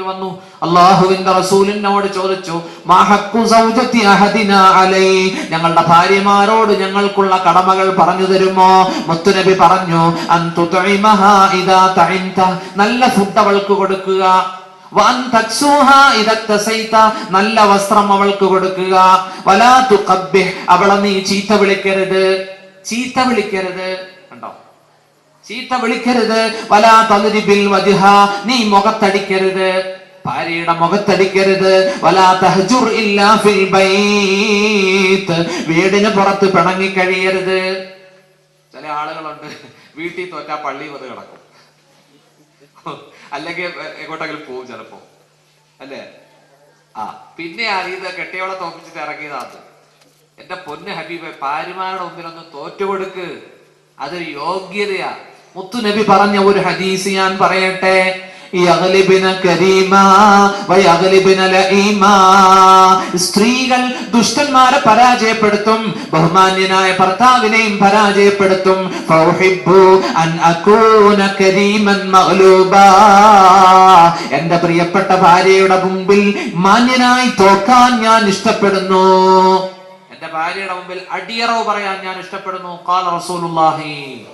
വന്നു. റസൂലിനോട് ചോദിച്ചു ഞങ്ങളുടെ ഭാര്യമാരോട് ഞങ്ങൾക്കുള്ള കടമകൾ പറഞ്ഞു തരുമോ? മുത്തുനബി പറഞ്ഞു നല്ല ഫുഡ് അവൾക്ക് കൊടുക്കുക. നല്ല വസ്ത്രം അവൾക്ക് കൊടുക്കുക. വലാ തുഖബ്ബിഹ്. അവളെ നീ ചീത്ത വിളിക്കരുത്. ചീത്ത വിളിക്കരുത്. കണ്ടോ? ചീത്ത വിളിക്കരുത്. വലാ തളിരിബിൽ വജ്ഹ. നീ മുഖത്തടിക്കരുത്. ഭാര്യയുടെ മുഖത്തടിക്കരുത്. വലാ തഹജുർ ഇല്ലാ ഫിൽ ബൈത്ത്. വീടിന് പുറത്ത് പിണങ്ങി കഴിയരുത്. ചില ആളുകളുണ്ട് വീട്ടിൽ തോറ്റാ പള്ളി വന്ന് കിടക്കും. അല്ലെങ്കിൽ എങ്ങോട്ടെങ്കിലും പോവും ചിലപ്പോ. അല്ലേ? ആ പിന്നെ അറിയത് കെട്ടിയോളെ തോപ്പിച്ചിട്ട് ഇറങ്ങിയതാണ് എന്റെ പൊന്ന് ഹബീബെ ഭാര്യമാരുടെ മുമ്പിൽ ഒന്ന് തോറ്റുകൊടുക്ക്. അതൊരു യോഗ്യതയാ. മുത്തുനബി പറഞ്ഞ ഒരു ഹദീസ് ഞാൻ പറയട്ടെ. സ്ത്രീകൾ ദുഷ്ടന്മാരെ പരാജയപ്പെടുത്തും ബഹുമാന്യനായ ഭർത്താവിനെയും പരാജയപ്പെടുത്തും. എന്റെ പ്രിയപ്പെട്ട ഭാര്യയുടെ മുമ്പിൽ മാന്യനായി തോക്കാൻ ഞാൻ ഇഷ്ടപ്പെടുന്നു. എന്റെ ഭാര്യയുടെ മുമ്പിൽ അടിയറവ് പറയാൻ ഞാൻ ഇഷ്ടപ്പെടുന്നു. കാല റസൂലുള്ളാഹി.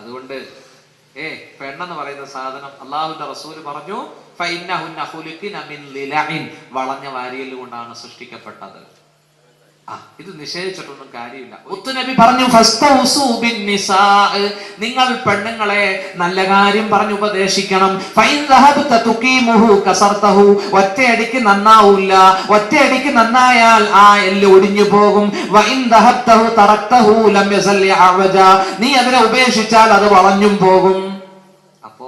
അതുകൊണ്ട് ഏ പെണ്ണെന്ന് പറയുന്ന സാധനം അള്ളാഹുന്റെ റസൂൽ പറഞ്ഞു വളഞ്ഞ വാരിയൽ കൊണ്ടാണ് സൃഷ്ടിക്കപ്പെട്ടത്. ഇത് നിഷേധിച്ചിട്ടൊന്നും കാര്യമില്ല. മുത്തുനബി പറഞ്ഞു നിങ്ങൾ പെണ്ണുങ്ങളെ നല്ല കാര്യം പറഞ്ഞു ഉപദേശിക്കണം. ഒറ്റയടിക്ക് നന്നാവൂല ഒറ്റയടിക്ക് നന്നായാൽ ആ എല്ല് ഒടിഞ്ഞു പോകും. നീ അതിനെ ഉപേക്ഷിച്ചാൽ അത് വളഞ്ഞും പോകും. അപ്പോ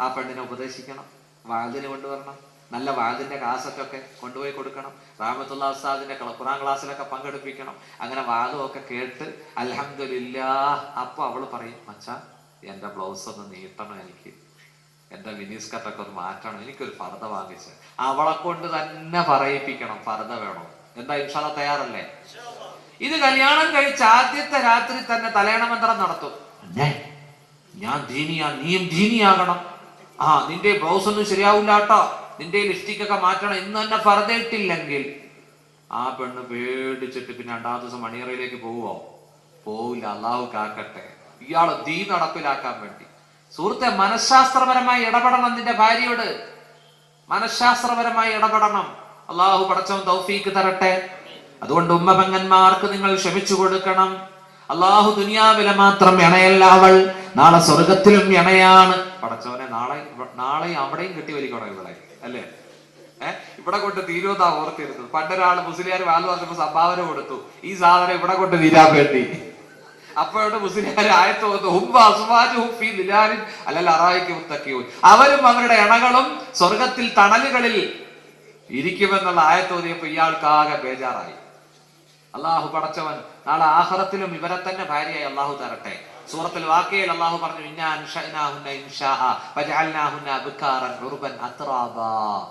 ആ പെണ്ണിനെ ഉപദേശിക്കണം. വാതിന് കൊണ്ടുവരണം. നല്ല വാതിന്റെ ക്ലാസ്സൊക്കെ ഒക്കെ കൊണ്ടുപോയി കൊടുക്കണം. റാമത്തുള്ള ഉസ്താദിന്റെ കള- ഖുറാൻ ക്ലാസ്സിലൊക്കെ പങ്കെടുപ്പിക്കണം. അങ്ങനെ വാദമൊക്കെ ഒക്കെ കേട്ട് അൽഹംദുലില്ലാ അപ്പോൾ അവൾ പറയും മച്ചാ എന്റെ ബ്ലൗസ് ഒന്ന് നീട്ടണം എനിക്ക്. എന്റെ മിനിസ്കട്ടൊക്കെ ഒന്ന് മാറ്റണം. എനിക്കൊരു ഫർദ വാങ്ങിച്ച് അവളെ കൊണ്ട് തന്നെ പറയിപ്പിക്കണം ഫർദ വേണം? എന്താ ഇൻഷാല്ല തയ്യാറല്ലേ? ഇത് കല്യാണം കഴിച്ച് ആദ്യത്തെ രാത്രി തന്നെ തലയണമന്ത്രം നടത്തും. ഞാൻ ദീനിയാ നീയും ദീനിയാകണം. ആ നിന്റെ ബ്ലൗസ് ഒന്നും ശരിയാവില്ല കേട്ടോ നിന്റെ ലിപ്സ്റ്റിക് ഒക്കെ മാറ്റണം ഇന്ന് തന്നെ പറഞ്ഞിട്ടില്ലെങ്കിൽ ആ പെണ്ണ് പേടിച്ചിട്ട് പിന്നെ രണ്ടാം ദിവസം മണിയറയിലേക്ക് പോവോ പോവില്ല അള്ളാഹു കാക്കട്ടെ. ഇയാൾ ദീ നടപ്പിലാക്കാൻ വേണ്ടി. സുഹൃത്തെ മനഃശാസ്ത്രപരമായി ഇടപെടണം നിന്റെ ഭാര്യയോട്. മനഃശാസ്ത്രപരമായി ഇടപെടണം. അള്ളാഹു പടച്ചവൻ തൗഫീക്ക് തരട്ടെ. അതുകൊണ്ട് ഉമ്മ പെങ്ങന്മാർക്ക് നിങ്ങൾ ക്ഷമിച്ചു കൊടുക്കണം. അള്ളാഹു ദുനിയാവിലെ മാത്രം ഇണയല്ല അവൾ. നാളെ സ്വർഗത്തിലും ഇണയാണ്. പടച്ചവനെ നാളെ നാളെ അവിടെയും കിട്ടി വലിക്കണം ഇവിടെ അല്ലേ? ഏഹ് ഇവിടെ കൊണ്ട് തീരുമെന്നാ ഓർത്തിരുന്നത്. പണ്ടൊരാൾ മുസ്ലിയാർ വാൽ പറഞ്ഞപ്പോ സംഭാവന കൊടുത്തു. ഈ സാധനം ഇവിടെ കൊണ്ട് തീരാൻ വേണ്ടി. അപ്പോഴാണ് മുസ്ലിയാർ ആയത്തോന്നു അല്ലല്ല അറായിക്ക് മുത്തക്കിയൂൻ. അവരും അവരുടെ ഇണകളും സ്വർഗത്തിൽ തണലുകളിൽ ഇരിക്കുമെന്നുള്ള ആയത്തോന്നിയപ്പോ ഇയാൾക്ക് ഇയാൾക്കാകെ ബേജാറായി. അള്ളാഹു പടച്ചവൻ നാളെ ആഹ്റത്തിലും ഇവരെ തന്നെ ഭാര്യയായി അള്ളാഹു തരട്ടെ. സൂറത്തിൽ വാക്കയിൽ അള്ളാഹു പറഞ്ഞു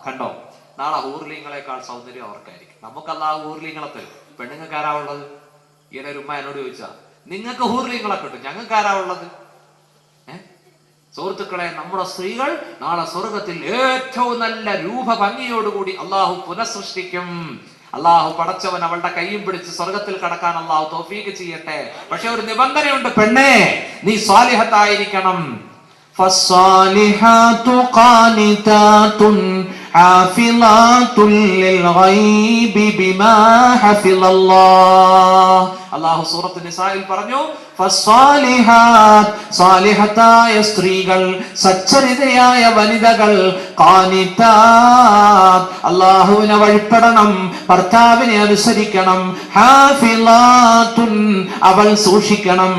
കണ്ടോ? നാളെ ഊർലിങ്ങളെക്കാൾ സൗന്ദര്യം അവർക്കായിരിക്കും. നമുക്ക് അള്ളാഹു ഊർലിങ്ങളെ തരും. പെണ്ണുങ്ങൾക്ക് ആരാ ഉള്ളത്? ഈയിടെ ഒരു ഉമ്മ എന്നോട് ചോദിച്ചാ നിങ്ങൾക്ക് ഹൂർലിങ്ങളെ കിട്ടും. ഞങ്ങൾക്ക് ആരാ ഉള്ളത്? സുഹൃത്തുക്കളെ നമ്മുടെ സ്ത്രീകൾ നാളെ സ്വർഗത്തിൽ ഏറ്റവും നല്ല രൂപ ഭംഗിയോടുകൂടി അള്ളാഹു പുനഃസൃഷ്ടിക്കും. അള്ളാഹു പടച്ചവൻ അവളുടെ കൈയും പിടിച്ച് സ്വർഗത്തിൽ കടക്കാൻ അള്ളാഹു തോഫീക്ക് ചെയ്യട്ടെ. പക്ഷെ ഒരു നിബന്ധനയുണ്ട് പെണ്ണേ നീ സ്വാലിഹത്തായിരിക്കണം. അള്ളാഹു സൂറത്ത് നിസായിൽ പറഞ്ഞു സാലിഹത്തായ സ്ത്രീകൾ സച്ചരിതയായ വനിതകൾ അള്ളാഹുവിനെ വഴിപ്പെടണം ഭർത്താവിനെ അനുസരിക്കണം അവൾ സൂക്ഷിക്കണം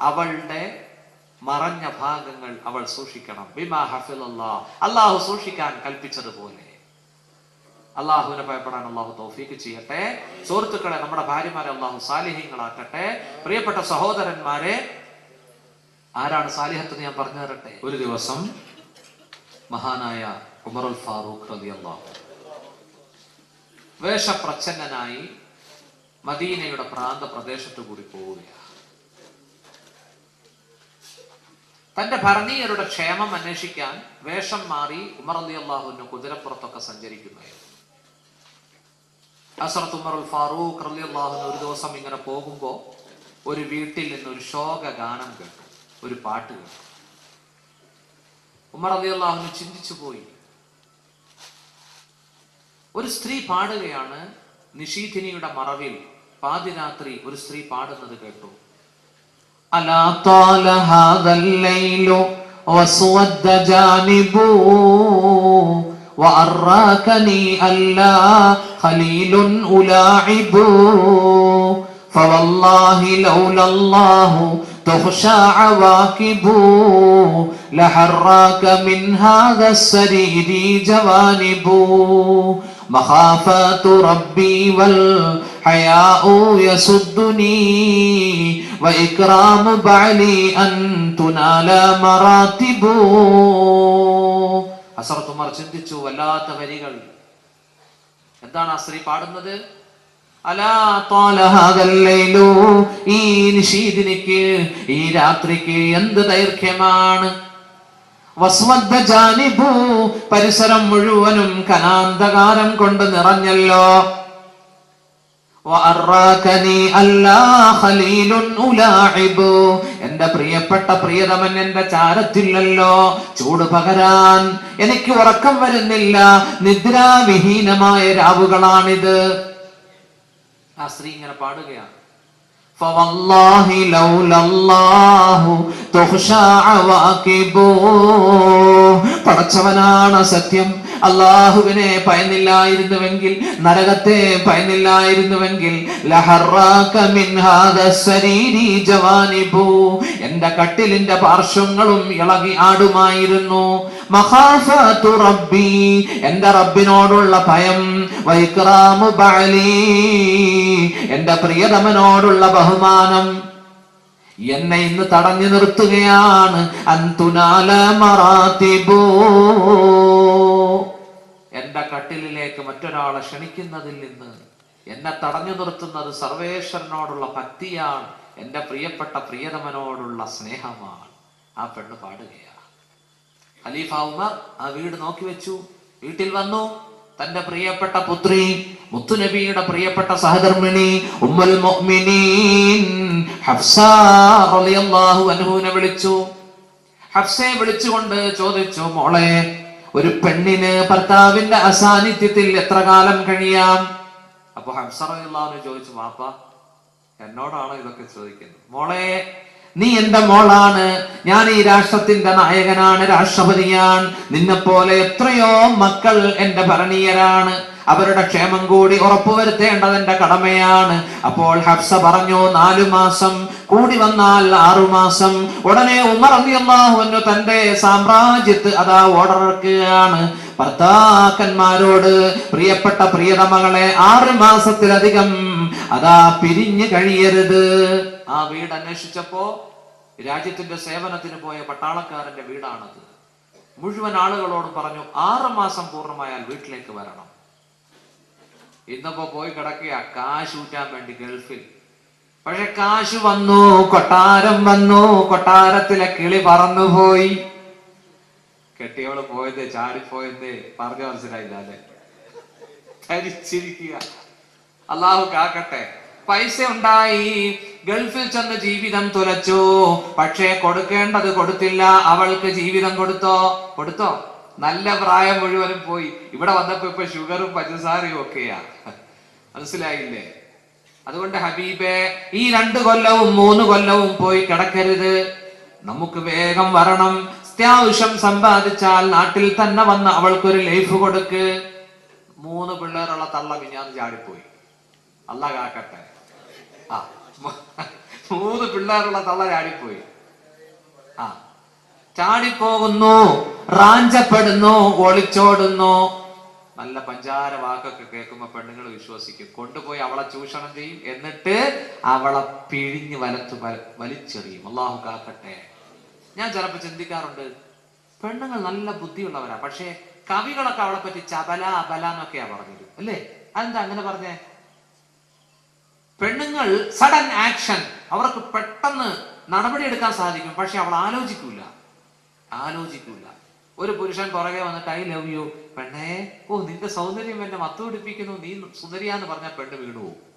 അവളുടെ മറഞ്ഞ ഭാഗങ്ങൾ അവൾ സൂക്ഷിക്കണം. ബിമാ ഹഫിളല്ലാ അള്ളാഹു സൂക്ഷിക്കാൻ കൽപ്പിച്ചതുപോലെ. അള്ളാഹുവിനെ ഭയപ്പെടാൻ അള്ളാഹു തൗഫീക്ക് ചെയ്യട്ടെ. സുഹൃത്തുക്കളെ നമ്മുടെ ഭാര്യമാരെ അള്ളാഹു സാലിഹ്യങ്ങളാക്കട്ടെ പ്രിയപ്പെട്ട സഹോദരന്മാരെ ആരാണ് സാലിഹത്ത് ഞാൻ പറഞ്ഞു തരട്ടെ? ഒരു ദിവസം മഹാനായ ഉമറുൽ ഫാറൂഖ് റതി അള്ളാഹു വേഷപ്രച്ഛന്നനായി മദീനയുടെ പ്രാന്ത പ്രദേശത്തു കൂടി പോവുകയാണ്. തന്റെ ഭരണീയരുടെ ക്ഷേമം അന്വേഷിക്കാൻ വേഷം മാറി ഉമർ അലി അള്ളാഹുവിന് കുതിരപ്പുറത്തൊക്കെ സഞ്ചരിക്കുന്നതായിരുന്നു അസറത്ത് ഉൽ ഫാറൂഖ് അലി അള്ളാഹുവിന് ഒരു ദിവസം ഇങ്ങനെ പോകുമ്പോൾ ഒരു വീട്ടിൽ നിന്ന് ഒരു ശോക ഗാനം കേട്ടു ഒരു പാട്ട് കേട്ടു. ഉമർ അലി അള്ളാഹുവിന് ചിന്തിച്ചു പോയി ഒരു സ്ത്രീ പാടുകയാണ് നിഷീധിനിയുടെ മറവിൽ പാതിരാത്രി ഒരു സ്ത്രീ പാടുന്നത് കേട്ടു. ألا طال هذا الليل واسود جانبه وأراكني ألا خليل ألاعب. فوالله لولا الله تخشى عواقب لحراك من هذا السرير جوانب. مخافة ربي والحياء يسدني وإكرام بعلي أن تنال مراتب അസറത്ത് ഉമർ ചിന്തിച്ചു വല്ലാത്ത വരികൾ എന്താണ് ആ സ്ത്രീ പാടുന്നത് അലാ ത്വാല ഹാദൽ ലൈലു. ഈ നിഷീദിനിക്ക് ഈ രാത്രിക്ക് എന്ത് ദൈർഘ്യമാണ് വസ്വദ്ദ ജാനിബു പരിസരം മുഴുവനും കനാന്തകാരം കൊണ്ട് നിറഞ്ഞല്ലോ എന്റെ പ്രിയപ്പെട്ട പ്രിയതമൻ എന്റെ ചാരത്തില്ലല്ലോ. ചൂട് പകരാൻ എനിക്ക് ഉറക്കം വരുന്നില്ല. നിദ്രാവിഹീനമായ രാവുകളാണിത്. ആ സ്ത്രീ ഇങ്ങനെ പാടുകയാണ്. പടച്ചവനാണ് സത്യം. അള്ളാഹുവിനെ ഭയന്നില്ലായിരുന്നുവെങ്കിൽ നരകത്തെ ജവാനിബു. എന്റെ കട്ടിലിന്റെ പാർശ്വങ്ങളും ഇളകി ആടുമായിരുന്നു റബ്ബി എന്റെ റബ്ബിനോടുള്ള ഭയം വൈക്രാമു ബഅലി എന്റെ പ്രിയതമനോടുള്ള ബഹുമാനം എന്നെ ഇന്ന് തടഞ്ഞു നിർത്തുകയാണ് അന്തുനാല മറാത്തിബോ എന്റെ കട്ടിലിലേക്ക് മറ്റൊരാളെ ക്ഷണിക്കുന്നതിൽ നിന്ന് എന്നെ തടഞ്ഞു നിർത്തുന്നത് സർവേശ്വരനോടുള്ള ഭക്തിയാണ്. എന്റെ പ്രിയപ്പെട്ട പ്രിയതമനോടുള്ള സ്നേഹമാണ്. ആ പെണ്ണ് പാടുകയാണ് ഖലീഫ ഉമർ ആ വീട് നോക്കി വെച്ചു. വീട്ടിൽ വന്നു. തന്റെ പ്രിയപ്പെട്ട പുത്രി മുത്തുനബിയുടെ പ്രിയപ്പെട്ട സഹധർമ്മിണി ഉമ്മൽ മുഅ്മിനീൻ ഹഫ്സ റളിയല്ലാഹു അൻഹുവിനെ വിളിച്ചു. ഹഫ്സയെ വിളിച്ചുകൊണ്ട് ചോദിച്ചു മോളെ ഒരു പെണ്ണിന് ഭർത്താവിന്റെ അസാന്നിധ്യത്തിൽ എത്ര കാലം കഴിയാം? അപ്പൊ റളിയല്ലാഹു ചോദിച്ചു വാപ്പ എന്നോടാണ് ഇതൊക്കെ ചോദിക്കുന്നത്? മോളെ നീ എന്റെ മോളാണ്. ഞാൻ ഈ രാഷ്ട്രത്തിന്റെ നായകനാണ് രാഷ്ട്രപതിയാണ്. നിന്നെ പോലെ എത്രയോ മക്കൾ എന്റെ ഭരണീയരാണ്. അവരുടെ ക്ഷേമം കൂടി ഉറപ്പുവരുത്തേണ്ടത് എന്റെ കടമയാണ്. അപ്പോൾ ഹബ്സ പറഞ്ഞു നാലു മാസം കൂടി വന്നാൽ ആറുമാസം ഉടനെ ഉമർ അള്ളാഹുവിനു തന്റെ സാമ്രാജ്യത്ത് അതാ ഓർഡർ ഇറക്കുകയാണ് ഭർത്താക്കന്മാരോട് പ്രിയപ്പെട്ട പ്രിയതമകളെ ആറ് മാസത്തിലധികം അതാ പിരിഞ്ഞു കഴിയരുത്. ആ വീട് അന്വേഷിച്ചപ്പോ രാജ്യത്തിന്റെ സേവനത്തിന് പോയ പട്ടാളക്കാരന്റെ വീടാണത്. മുഴുവൻ ആളുകളോടും പറഞ്ഞു ആറ് മാസം പൂർണമായാൽ വീട്ടിലേക്ക് വരണം. ഇന്നിപ്പോ പോയി കിടക്കുക കാശ് ഊറ്റാൻ വേണ്ടി ഗൾഫിൽ. പക്ഷെ കാശ് വന്നു കൊട്ടാരം വന്നു കൊട്ടാരത്തിലെ കിളി പറന്നുപോയി. കെട്ടിയോൾ പോയത് ചാടിപ്പോയത് പറഞ്ഞു മനസ്സിലായില്ല അല്ലെ ധരിച്ചിരിക്കുക. അള്ളാഹു കാക്കട്ടെ. പൈസ ഉണ്ടായി ഗൾഫിൽ ചെന്ന് ജീവിതം തുലച്ചു. പക്ഷേ കൊടുക്കേണ്ടത് കൊടുത്തില്ല. അവൾക്ക് ജീവിതം കൊടുത്തോ? കൊടുത്തോ? നല്ല പ്രായം മുഴുവനും പോയി. ഇവിടെ വന്നപ്പോ ഇപ്പൊ ഷുഗറും പഞ്ചസാരയും ഒക്കെയാ. മനസ്സിലായില്ലേ? അതുകൊണ്ട് ഹബീബെ ഈ രണ്ട് കൊല്ലവും മൂന്ന് കൊല്ലവും പോയി കിടക്കരുത്. നമുക്ക് വേഗം വരണം. അത്യാവശ്യം സമ്പാദിച്ചാൽ നാട്ടിൽ തന്നെ വന്ന് അവൾക്കൊരു ലൈഫ് കൊടുക്ക്. മൂന്ന് പിള്ളേരുള്ള തള്ള മിഞ്ഞാന്ന് ചാടിപ്പോയി. അല്ല കാക്കട്ടെ. ആ മൂന്ന് പിള്ളേരുള്ള തള്ള ചാടിപ്പോയി. ആ ചാടിപ്പോകുന്നു റാഞ്ചപ്പെടുന്നു ഒളിച്ചോടുന്നു. നല്ല പഞ്ചാര വാക്കൊക്കെ കേൾക്കുമ്പോ പെണ്ണുങ്ങൾ വിശ്വസിക്കും. കൊണ്ടുപോയി അവളെ ചൂഷണം ചെയ്യും. എന്നിട്ട് അവളെ പിഴിഞ്ഞ് വലത്ത് വലിച്ചെറിയും. അള്ളാഹു കാക്കട്ടെ. ഞാൻ ചിലപ്പോ ചിന്തിക്കാറുണ്ട് പെണ്ണുങ്ങൾ നല്ല ബുദ്ധിയുള്ളവരാ. പക്ഷേ കവികളൊക്കെ അവളെ പറ്റി ചബല അബല എന്നൊക്കെയാ പറഞ്ഞത്. അല്ലേ? അതെന്താ അങ്ങനെ പറഞ്ഞേ? പെണ്ണുങ്ങൾ സഡൻ ആക്ഷൻ. അവർക്ക് പെട്ടെന്ന് നടപടിയെടുക്കാൻ സാധിക്കും. പക്ഷെ അവൾ ആലോചിക്കൂല. ആലോചിക്കൂല. ഒരു പുരുഷൻ പുറകെ വന്നിട്ട് ഐ ലവ് യു. പെണ്ണേ ഓ നിന്റെ സൗന്ദര്യം എന്നെ മത്തു പിടിപ്പിക്കുന്നു നീ സുന്ദരിയാന്ന് പറഞ്ഞ പെണ്ണ് വീണു പോകും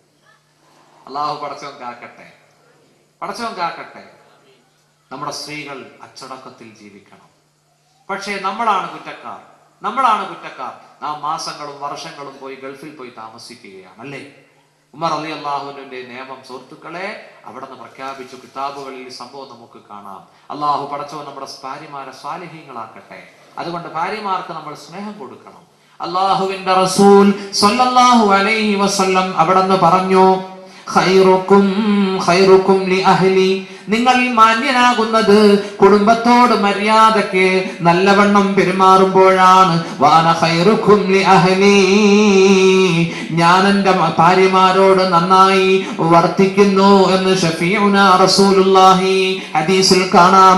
അള്ളാഹു പടച്ചവൻ കാക്കട്ടെ. പടച്ചവൻ കാക്കട്ടെ. നമ്മുടെ സ്ത്രീകൾ അച്ചടക്കത്തിൽ ജീവിക്കണം. പക്ഷേ നമ്മളാണ് കുറ്റക്കാർ. നമ്മളാണ് കുറ്റക്കാർ. നാം മാസങ്ങളും വർഷങ്ങളും പോയി ഗൾഫിൽ പോയി താമസിക്കുകയാണ് അല്ലേ? ഉമർ അലി അള്ളാഹുവിന്റെ നിയമം സുഹൃത്തുക്കളെ അവിടെ നിന്ന് പ്രഖ്യാപിച്ചു കിതാബുകളിൽ സംഭവം നമുക്ക് കാണാം. അള്ളാഹു പടച്ചവൻ നമ്മുടെ ഭാര്യമാരെ സ്വാലിഹീങ്ങളാക്കട്ടെ അതുകൊണ്ട് ഭാര്യമാർക്ക് നമ്മൾ സ്നേഹം കൊടുക്കണം. അള്ളാഹുവിന്റെ റസൂൽ സല്ലല്ലാഹു അലൈഹി വസല്ലം അവിടെ നിന്ന് പറഞ്ഞു ഖൈറുക്കും ഖൈറുക്കും ലി അഹ്ലി നിങ്ങൾ മാന്യനാകുന്നത് കുടുംബത്തോട് മര്യാദയ്ക്ക് നല്ലവണ്ണം പെരുമാറുമ്പോഴാണ്. ഞാൻ എന്റെ ഭാര്യമാരോട് നന്നായി വർത്തിക്കുന്നു എന്ന് ഷഫീഉന റസൂലുള്ളാഹി ഹദീസിൽ കാണാം.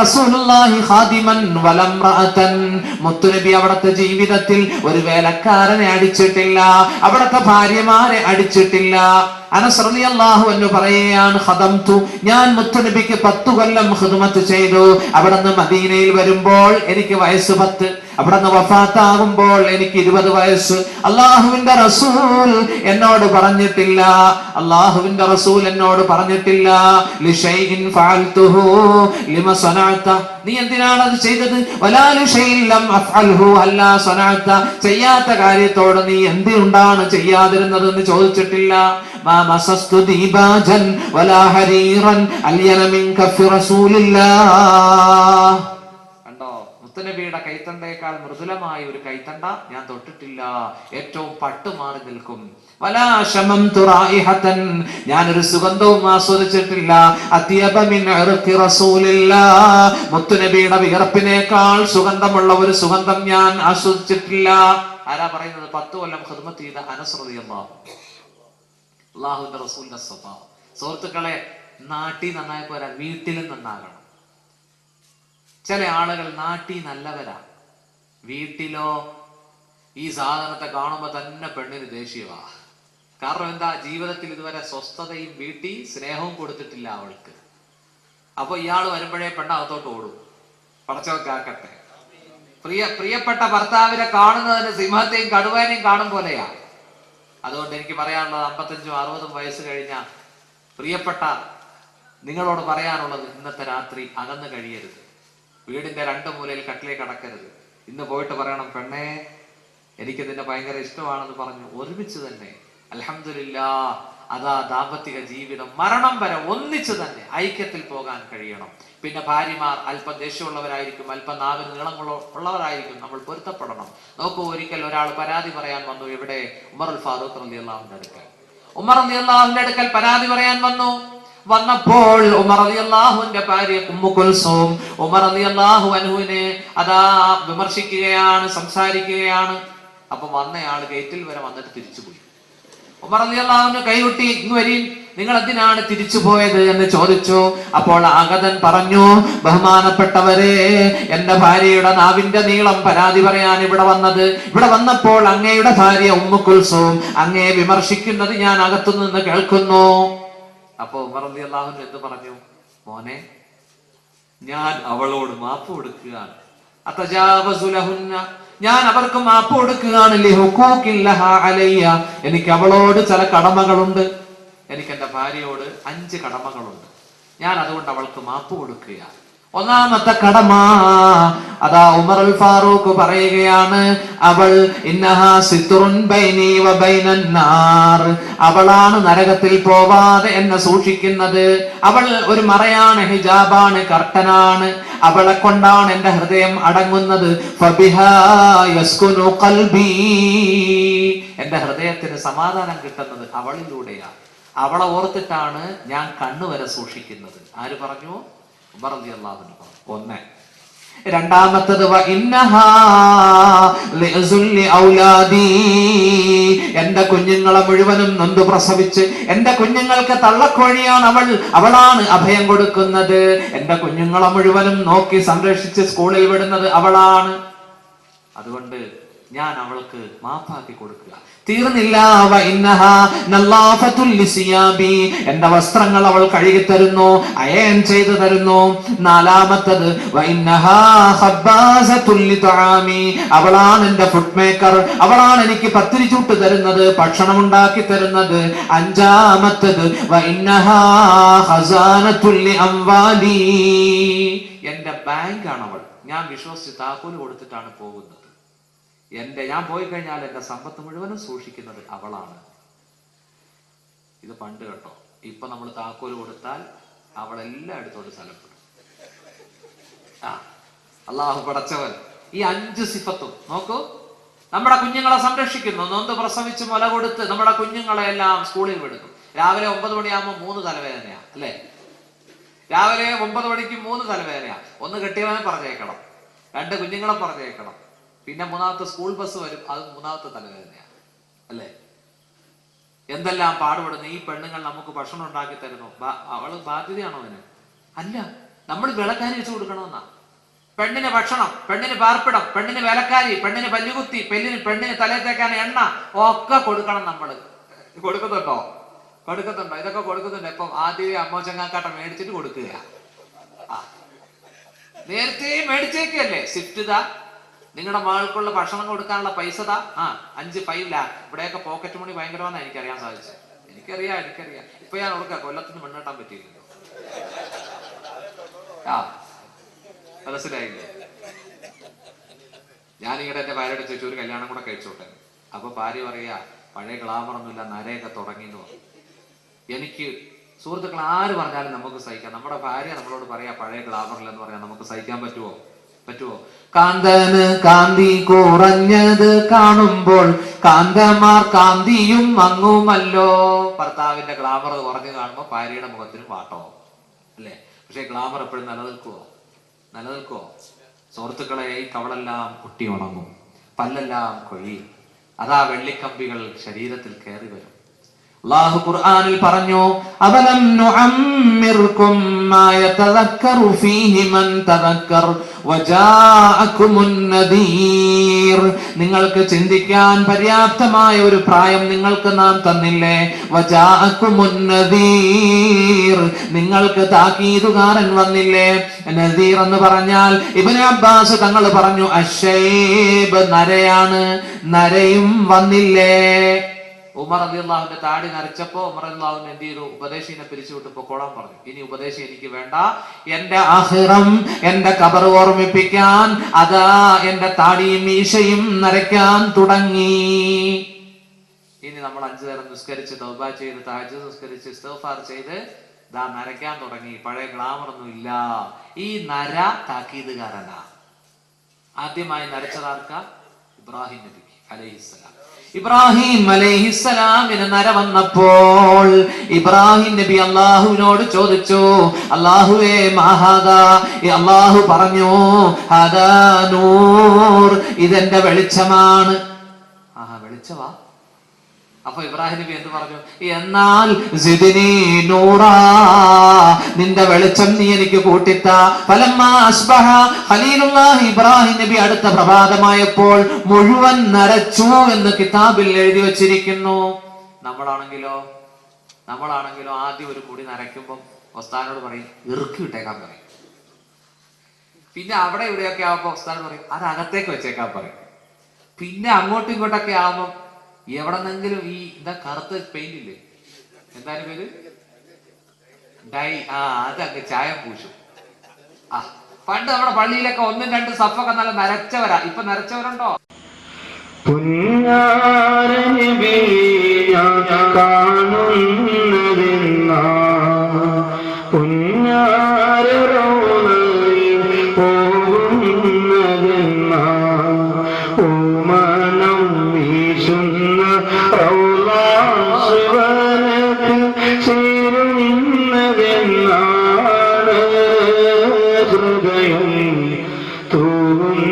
റസൂലുള്ളാഹി ഖാദിമൻ മുത്തുനബി അവിടുത്തെ ജീവിതത്തിൽ ഒരു വേലക്കാരനെ അടിച്ചിട്ടില്ല. അവിടുത്തെ ഭാര്യമാരെ അടിച്ചിട്ടില്ല. അനസ് റളിയല്ലാഹു എന്ന് പറയുകയാണ് ഖദംതു. ഞാൻ മുത്തനബിക്ക് പത്തു കൊല്ലം ഖിദ്മത്ത് ചെയ്തു. അവിടുന്ന് മദീനയിൽ വരുമ്പോൾ എനിക്ക് വയസ്സ് പത്ത്. അവിടുന്ന് വഫാത്താകുമ്പോൾ എനിക്ക് ഇരുപത് വയസ്സ്. അള്ളാഹുവിന്റെ റസൂൽ എന്നോട് പറഞ്ഞിട്ടില്ല. അള്ളാഹുവിന്റെ റസൂൽ എന്നോട് പറഞ്ഞിട്ടില്ല. ലിമ നീ എന്തിനാണ് അത് ചെയ്തത്? ചെയ്യാത്ത കാര്യത്തോട് നീ എന്തിനുണ്ടാണ് ചെയ്യാതിരുന്നത് എന്ന് ചോദിച്ചിട്ടില്ല മസസ്തു വലാ ഹരീറൻ കണ്ടോ മുത്തനബിയുടെ കൈത്തണ്ടയേക്കാൾ മൃദുലമായ ഒരു കൈത്തണ്ട ഞാൻ തൊട്ടിട്ടില്ല. ഏറ്റവും പട്ടു മാറി നിൽക്കും. ഞാനൊരു സുഗന്ധവും ആസ്വദിച്ചിട്ടില്ല. മുത്തുനബിയുടെ വിയർപ്പിനേക്കാൾ സുഗന്ധമുള്ള ഒരു സുഗന്ധം ഞാൻ ആസ്വദിച്ചിട്ടില്ല. ആരാ പറയുന്നത്? പത്ത് കൊല്ലം ഖിദ്മത്ത് ചെയ്ത അള്ളാഹു അള്ളാഹുവിന്റെ റസൂലിന്റെ സ്വഭാവം. സുഹൃത്തുക്കളെ നാട്ടിൽ നന്നായി പോരാ വീട്ടിലും നന്നാകണം. ചില ആളുകൾ നാട്ടിൽ നല്ലവരാ. വീട്ടിലോ ഈ സാധനത്തെ കാണുമ്പോ തന്നെ പെണ്ണിന് ദേഷ്യവാ. കാരണം എന്താ? ജീവിതത്തിൽ ഇതുവരെ സ്വസ്ഥതയും വീട്ടി സ്നേഹവും കൊടുത്തിട്ടില്ല അവൾക്ക്. അപ്പൊ ഇയാൾ വരുമ്പോഴേ പെണ്ണകത്തോട്ട് ഓടും. പടച്ചവക്കാക്കട്ടെ. പ്രിയ പ്രിയപ്പെട്ട ഭർത്താവിനെ കാണുന്നതിന് സിംഹത്തെയും കടുവേനെയും കാണും പോലെയാ. അതുകൊണ്ട് എനിക്ക് പറയാനുള്ളത് അമ്പത്തഞ്ചും അറുപതും വയസ്സ് കഴിഞ്ഞ പ്രിയപ്പെട്ട നിങ്ങളോട് പറയാനുള്ളത് ഇന്നത്തെ രാത്രി അകന്നു കഴിയരുത്. വീടിന്റെ രണ്ട് മൂലയിൽ കട്ടിലേക്ക് കടക്കരുത് ഇന്ന് പോയിട്ട് പറയണം പെണ്ണേ എനിക്ക് നിന്നെ ഭയങ്കര ഇഷ്ടമാണെന്ന് പറഞ്ഞു. ഒരുമിച്ച് തന്നെ. അലഹമില്ല അതാ ദാമ്പത്തിക ജീവിതം. മരണം വരെ ഒന്നിച്ചു തന്നെ ഐക്യത്തിൽ പോകാൻ കഴിയണം. പിന്നെ ഭാര്യമാർ അല്പം ദേഷ്യമുള്ളവരായിരിക്കും അല്പം നാവിന് നീളം ഉള്ളവരായിരിക്കും. നമ്മൾ പൊരുത്തപ്പെടണം. നോക്കൂ ഒരിക്കൽ ഒരാൾ പരാതി പറയാൻ വന്നു. ഇവിടെ ഉമർ ഉൽ ഫാറൂഖ് റലി അള്ളാഹുന്റെ അടുക്കൽ. ഉമർ അലി അള്ളാഹുന്റെ അടുക്കൽ പരാതി പറയാൻ വന്നു. വന്നപ്പോൾ ഉമർ അലി അള്ളാഹുവിന്റെ ഭാര്യ കുമ്മുക്കുൽസോം കുൽസൂം ഉമർ അലി അള്ളാഹു അനുവിനെ അതാ വിമർശിക്കുകയാണ് സംസാരിക്കുകയാണ്. അപ്പൊ വന്നയാൾ ഗേറ്റിൽ വരെ വന്നിട്ട് തിരിച്ചുപോയി. ഉമർ അലി അള്ളാഹുവിന് കൈകൊട്ടി ഇങ്ങ് നിങ്ങൾ എന്തിനാണ് തിരിച്ചു പോയത്? എന്ന് ചോദിച്ചു. അപ്പോൾ ആഗതൻ പറഞ്ഞു ബഹുമാനപ്പെട്ടവരെ എന്റെ ഭാര്യയുടെ നാവിന്റെ നീളം പരാതി പറയാൻ ഇവിടെ വന്നത്. ഇവിടെ വന്നപ്പോൾ അങ്ങയുടെ ഭാര്യ ഉമ്മുക്കുൽസവും കുൽസൂം അങ്ങയെ വിമർശിക്കുന്നത് ഞാൻ അകത്തു നിന്ന് കേൾക്കുന്നു. അപ്പൊ ഉമർ അലി അള്ളാഹു എന്ത് പറഞ്ഞു? മോനെ ഞാൻ അവളോട് മാപ്പ് കൊടുക്കുകയാണ്. ഞാൻ അവർക്ക് മാപ്പ് കൊടുക്കുകയാണ്. എനിക്ക് അവളോട് ചില കടമകളുണ്ട്. എനിക്ക് എന്റെ ഭാര്യയോട് അഞ്ച് കടമകളുണ്ട്. ഞാൻ അതുകൊണ്ട് അവൾക്ക് മാപ്പ് കൊടുക്കുകയാണ്. ഒന്നാമത്തെ കടമ. അതാ ഉമർ അൽ ഫാറൂഖ് പറയുകയാണ് അവൾ അവളാണ് നരകത്തിൽ പോവാതെ എന്നെ സൂക്ഷിക്കുന്നത്. അവൾ ഒരു മറയാണ് ഹിജാബാണ് കർട്ടനാണ്. അവളെ കൊണ്ടാണ് എന്റെ ഹൃദയം അടങ്ങുന്നത്. എന്റെ ഹൃദയത്തിന് സമാധാനം കിട്ടുന്നത് അവളിലൂടെയാണ്. അവളെ ഓർത്തിട്ടാണ് ഞാൻ കണ്ണുവരെ സൂക്ഷിക്കുന്നത്. ആര് പറഞ്ഞു? ഒന്ന്. രണ്ടാമത്തത് എന്റെ കുഞ്ഞുങ്ങളെ മുഴുവനും നൊന്ത് പ്രസവിച്ച് എന്റെ കുഞ്ഞുങ്ങൾക്ക് തള്ളക്കോഴിയാണ് അവൾ. അവളാണ് അഭയം കൊടുക്കുന്നത്. എന്റെ കുഞ്ഞുങ്ങളെ മുഴുവനും നോക്കി സംരക്ഷിച്ച് സ്കൂളിൽ വിടുന്നത് അവളാണ്. അതുകൊണ്ട് ഞാൻ അവൾക്ക് മാപ്പാക്കി കൊടുക്കുക. തീർന്നില്ല. എന്റെ വസ്ത്രങ്ങൾ അവൾ കഴുകി തരുന്നു അയൻ ചെയ്തു തരുന്നു. നാലാമത്തത് അവളാണ് എന്റെ ഫുഡ് മേക്കർ അവളാണ് എനിക്ക് പത്തിരി ചൂട്ട് തരുന്നത് ഭക്ഷണം ഉണ്ടാക്കി തരുന്നത്. അഞ്ചാമത്തത് എന്റെ ബാങ്കാണ് അവൾ ഞാൻ വിശ്വസിച്ച് താക്കോൽ കൊടുത്തിട്ടാണ് പോകുന്നത്. എന്റെ ഞാൻ പോയി കഴിഞ്ഞാൽ എന്റെ സമ്പത്ത് മുഴുവനും സൂക്ഷിക്കുന്നത് അവളാണ്. ഇത് പണ്ട് കേട്ടോ. ഇപ്പൊ നമ്മൾ താക്കോൽ കൊടുത്താൽ അവളെല്ലാം എടുത്തോണ്ട് സ്ഥലപ്പെടും. ആ അള്ളാഹു പടച്ചവൻ ഈ അഞ്ച് സിഫത്തും നോക്കൂ. നമ്മുടെ കുഞ്ഞുങ്ങളെ സംരക്ഷിക്കുന്നു. നൊന്ത് പ്രസവിച്ച് മുല കൊടുത്ത് നമ്മുടെ കുഞ്ഞുങ്ങളെ എല്ലാം സ്കൂളിൽ വിടുന്നു രാവിലെ ഒമ്പത് മണിയാകുമ്പോൾ മൂന്ന് തലവേദനയാ അല്ലേ? രാവിലെ ഒമ്പത് മണിക്ക് മൂന്ന് തലവേദനയാ. ഒന്ന് കെട്ടിയവനെ പറഞ്ഞേക്കണം. രണ്ട് കുഞ്ഞുങ്ങളെ പറഞ്ഞേക്കണം. പിന്നെ മൂന്നാമത്തെ സ്കൂൾ ബസ് വരും. അത് മൂന്നാമത്തെ തലവേദനയാണ്. അല്ലേ? എന്തെല്ലാം പാടുപെടുന്നു? ഈ പെണ്ണുങ്ങൾ നമുക്ക് ഭക്ഷണം ഉണ്ടാക്കി തരുന്നു. അവൾ ബാധ്യതയാണോ അതിന് അല്ല. നമ്മൾ വിളക്കാരി വെച്ച് കൊടുക്കണമെന്നാ. പെണ്ണിന് ഭക്ഷണം പെണ്ണിന് പാർപ്പിടം പെണ്ണിന് വേലക്കാരി പെണ്ണിന് പല്ലുകുത്തി പെല്ലിന് പെണ്ണിന് തലയിൽ തേക്കാൻ എണ്ണ ഒക്കെ കൊടുക്കണം നമ്മൾ കൊടുക്കുന്നുണ്ടോ? കൊടുക്കുന്നുണ്ടോ? ഇതൊക്കെ കൊടുക്കുന്നുണ്ട്. ഇപ്പം ആദ്യമേ അമ്മോച്ചങ്ങാക്കാട്ട മേടിച്ചിട്ട് കൊടുക്കുക നേരത്തെ മേടിച്ചേക്കല്ലേ സ്വിഫ്റ്റ് നിങ്ങളുടെ മകൾക്കുള്ള ഭക്ഷണം കൊടുക്കാനുള്ള പൈസ താ. ആ അഞ്ച് ഫൈവ് ലാക്ക് ഇവിടെയൊക്കെ പോക്കറ്റ് മണി ഭയങ്കരമാണെന്ന് എനിക്കറിയാൻ സാധിച്ചു എനിക്കറിയാം എനിക്കറിയാം. ഇപ്പൊ ഞാൻ ഓർക്കുക കൊല്ലത്തിന് മണ്ണെട്ടാൻ പറ്റിയില്ല ആ മനസ്സിലായില്ലേ? ഞാനിങ്ങടെ എന്റെ ഭാര്യയുടെ ചോദിച്ചു ഒരു കല്യാണം കൂടെ കഴിച്ചോട്ടെ. അപ്പൊ ഭാര്യ പറയാ പഴയ ഗ്ലാമർ ഒന്നുമില്ല നരയൊക്കെ തുടങ്ങി എന്ന് പറഞ്ഞു. എനിക്ക് സുഹൃത്തുക്കൾ ആര് പറഞ്ഞാലും നമുക്ക് സഹിക്കാം. നമ്മുടെ ഭാര്യ നമ്മളോട് പറയാ പഴയ ഗ്ലാമറിൽ എന്ന് പറയാൻ നമുക്ക് സഹിക്കാൻ പറ്റുമോ പറ്റുമോ? കാന്തന് കാന്തി കുറഞ്ഞത് കാണുമ്പോൾ കാന്തമാർ കാന്തിയും മങ്ങുമല്ലോ. ഭർത്താവിന്റെ ഗ്ലാമർ കുറഞ്ഞു കാണുമ്പോൾ ഭാര്യയുടെ മുഖത്തിനും വാട്ടോ. അല്ലേ? പക്ഷെ ഗ്ലാമർ എപ്പോഴും നിലനിൽക്കുവോ? നിലനിൽക്കുവോ? സുഹൃത്തുക്കളെ ഈ കവളെല്ലാം കുട്ടി ഉണങ്ങും. പല്ലെല്ലാം കൊഴിയും. അതാ വെള്ളിക്കമ്പികൾ ശരീരത്തിൽ കയറി വരും. അള്ളാഹു ഖുർആനിൽ പറഞ്ഞു അവലം നുഅമ്മിർകും മാ യതദക്കറു ഫീഹി മൻ തദക്കർ വജാഅകുമുൻ നദീർ. നിങ്ങൾക്ക് ചിന്തിക്കാൻ പര്യാപ്തമായ ഒരു പ്രായം നിങ്ങൾക്ക് നാം തന്നില്ലേ? വജാഅകുമുൻ നദീർ. നിങ്ങൾക്ക് താക്കീതുകാരൻ വന്നില്ലേ? നദീർ എന്ന് പറഞ്ഞാൽ ഇബ്നു അബ്ബാസ് തങ്ങൾ പറഞ്ഞു അശൈബ് നരയാണ് നരയും വന്നില്ലേ? ഉമർ അലി താടി നരച്ചപ്പോ ഉമർ അള്ളാഹുവിന് എന്ത് ചെയ്തു? ഉപദേശിനെ പിരിച്ചുവിട്ട് പൊക്കോളാൻ പറഞ്ഞു. ഇനി ഉപദേശം എനിക്ക് വേണ്ട. എന്റെ അഹിറം എന്റെ കബർ ഓർമ്മിപ്പിക്കാൻ അതാ എന്റെ താടിയും മീശയും നരയ്ക്കാൻ തുടങ്ങി. ഇനി നമ്മൾ അഞ്ചു നേരം നിസ്കരിച്ച് തൗബ ചെയ്ത് താജ് നിസ്കരിച്ച് ഇസ്തഫാർ ചെയ്ത് ദാ നരയ്ക്കാൻ തുടങ്ങി. പഴയ ഗ്ലാമർ ഒന്നും ഇല്ല. ഈ നര താക്കീതുകാരനാ. ആദ്യമായി നരച്ചതാർക്ക ഇബ്രാഹിം നബിക്ക് അലൈഹിസ്സലാം. ഇബ്രാഹിം അലൈഹിസ്സലാമിന് നര വന്നപ്പോൾ ഇബ്രാഹിം നബി അള്ളാഹുവിനോട് ചോദിച്ചു അള്ളാഹുവേ മഹാദ അള്ളാഹു പറഞ്ഞു ഹദാ നൂർ ഇതെന്റെ വെളിച്ചമാണ്. ആ വെളിച്ചമാ അപ്പൊ ഇബ്രാഹിം നബി എന്ത് പറഞ്ഞു? എന്നാൽ നിന്റെ വെളിച്ചം നീ എനിക്ക് കൂട്ടിത്ത. ഇബ്രാഹിം നബി അടുത്ത പ്രഭാതമായപ്പോൾ മുഴുവൻ നരച്ചു എന്ന് കിതാബിൽ എഴുതി വച്ചിരിക്കുന്നു. നമ്മളാണെങ്കിലോ നമ്മളാണെങ്കിലോ ആദ്യം ഒരു മുടി നരയ്ക്കുമ്പോൾ ഒസ്താനോട് പറയും ഇറുക്കി വിട്ടേക്കാൻ പറയും. പിന്നെ അവിടെ ഇവിടെയൊക്കെ ആവുമ്പോൾ ഒസ്താനോട് പറയും അത് അകത്തേക്ക് വെച്ചേക്കാൻ പറയും. പിന്നെ അങ്ങോട്ടും ഇങ്ങോട്ടൊക്കെ ആവുമ്പോൾ എവിടെന്നെങ്കിലും ഈ എന്താ കറുത്ത പെയിന്റ് ഇല്ലേ? എന്താണ് പേര്? ഡൈ ആ അത് അങ്ങ് ചായം പൂശും. ആ പണ്ട് നമ്മുടെ പള്ളിയിലൊക്കെ ഒന്നും രണ്ടും സഫൊക്കെ നല്ല നരച്ചവരാ. ഇപ്പൊ നരച്ചവരുണ്ടോ? കാണുന്നതെന്നാ? ഹൃദയം തൂങ്ങുന്നതെന്നാണ്